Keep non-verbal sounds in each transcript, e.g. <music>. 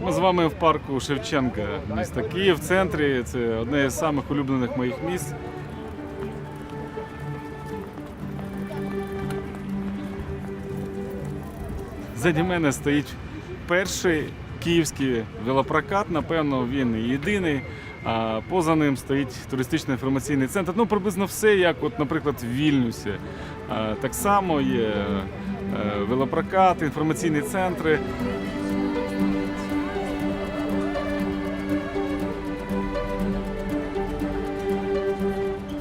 вами в парку Шевченка, міста Київ, в центрі. Це одне з самих улюблених моїх місць. Заді мене стоїть перший київський велопрокат. Напевно, він єдиний. А поза ним стоїть туристичний інформаційний центр. Ну, приблизно все, як, от, наприклад, в Вільнюсі. Так само є е, велопрокат, інформаційні центри.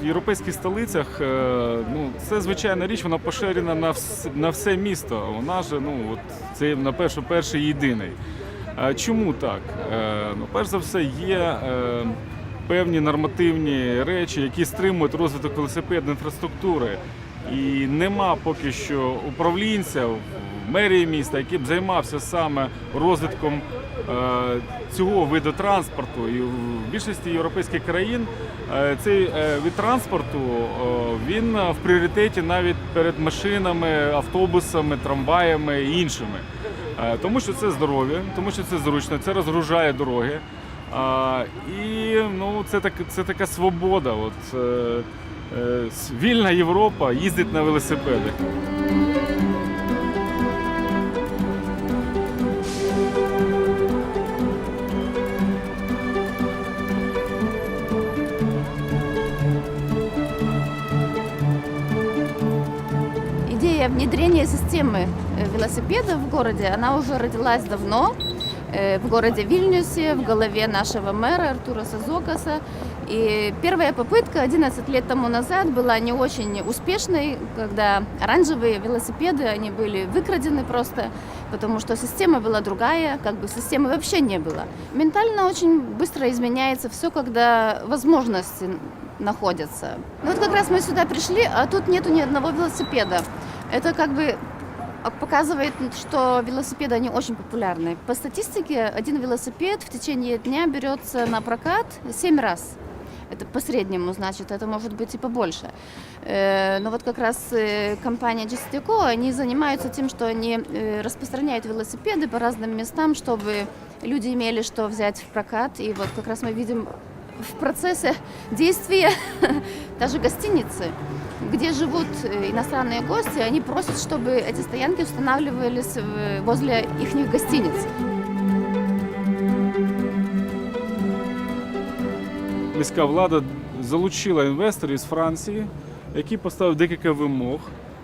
Європейських столицях е, ну, це звичайна річ, вона поширена на, вс- на все місто. Вона ж ну, от, це на перше, перший єдиний. Чому так? Е, Ну, перш за все, є е, певні нормативні речі, які стримують розвиток велосипедної інфраструктури. І нема поки що управлінця мерії міста, який б займався саме розвитком е, цього виду транспорту. І в більшості європейських країн е, цей е, вид транспорту він в пріоритеті навіть перед машинами, автобусами, трамваями і іншими. Тому що це здоров'я, тому що це зручно, це розгружає дороги. А, і ну, це, так, це така свобода. От, е, е, вільна Європа їздить на велосипедах. Идея внедрения системы э, велосипедов в городе, она уже родилась давно э, в городе Вильнюсе, в голове нашего мэра Артура Сазокаса. И первая попытка 11 лет тому назад была не очень успешной, когда оранжевые велосипеды, они были выкрадены просто, потому что система была другая, как бы системы вообще не было. Ментально очень быстро изменяется все, когда возможности находятся. Ну вот как раз мы сюда пришли, а тут нету ни одного велосипеда. Это как бы показывает, что велосипеды они очень популярны. По статистике, один велосипед в течение дня берется на прокат 7 раз. Это по среднему, значит, это может быть и побольше. Э, Но вот как раз э, компания GCTECO, они занимаются тем, что они э, распространяют велосипеды по разным местам, чтобы люди имели что взять в прокат. И вот как раз мы видим в процессе <laughs> действия даже гостиницы, где живут э, иностранные гости, они просят, чтобы эти стоянки устанавливались в- возле их гостиниц. Міська влада залучила інвесторів з Франції, які поставили декілька вимог.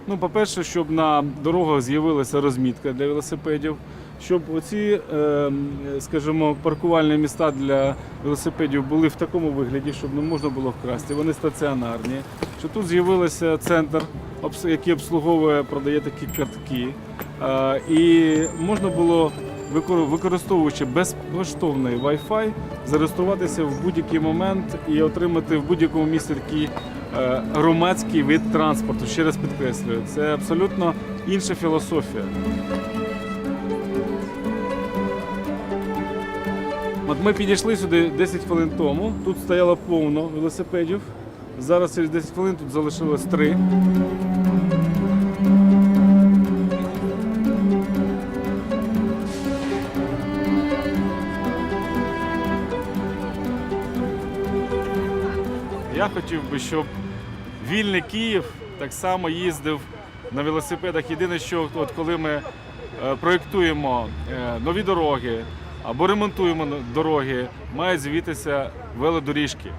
Ну, по-перше, щоб на дорогах з'явилася розмітка для велосипедів, щоб оці, е, скажімо, паркувальні міста для велосипедів були в такому вигляді, щоб не можна було вкрасти. Вони стаціонарні. Що тут з'явився центр, який обслуговує, продає такі картки. І можна було використовуючи безкоштовний Wi-Fi, зареєструватися в будь-який момент і отримати в будь-якому місці такий е, громадський вид транспорту. Ще раз підкреслюю, це абсолютно інша філософія. От ми підійшли сюди 10 хвилин тому. Тут стояло повно велосипедів. Зараз через 10 хвилин тут залишилось 3. Я хотів би, щоб вільний Київ так само їздив на велосипедах. Єдине, що от коли ми е, проєктуємо е, нові дороги або ремонтуємо дороги, мають з'явитися велодоріжки.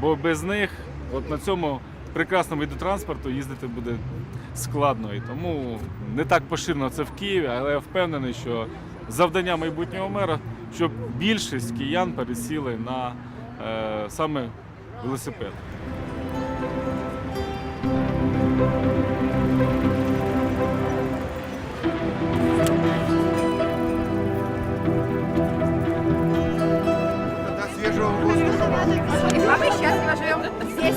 Бо без них от на цьому прекрасному виду транспорту їздити буде складно. І тому не так поширено це в Києві, але я впевнений, що завдання майбутнього мера, щоб більшість киян пересіли на е, саме велосипед. И мы счастливо живем здесь.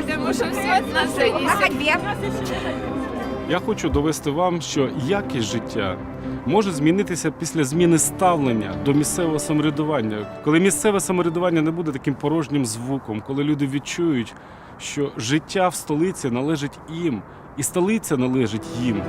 Потому что все от нас зависит. На ходьбе. Я хочу довести вам, що якість життя може змінитися після зміни ставлення до місцевого самоврядування. Коли місцеве самоврядування не буде таким порожнім звуком, коли люди відчують, що життя в столиці належить їм, і столиця належить їм.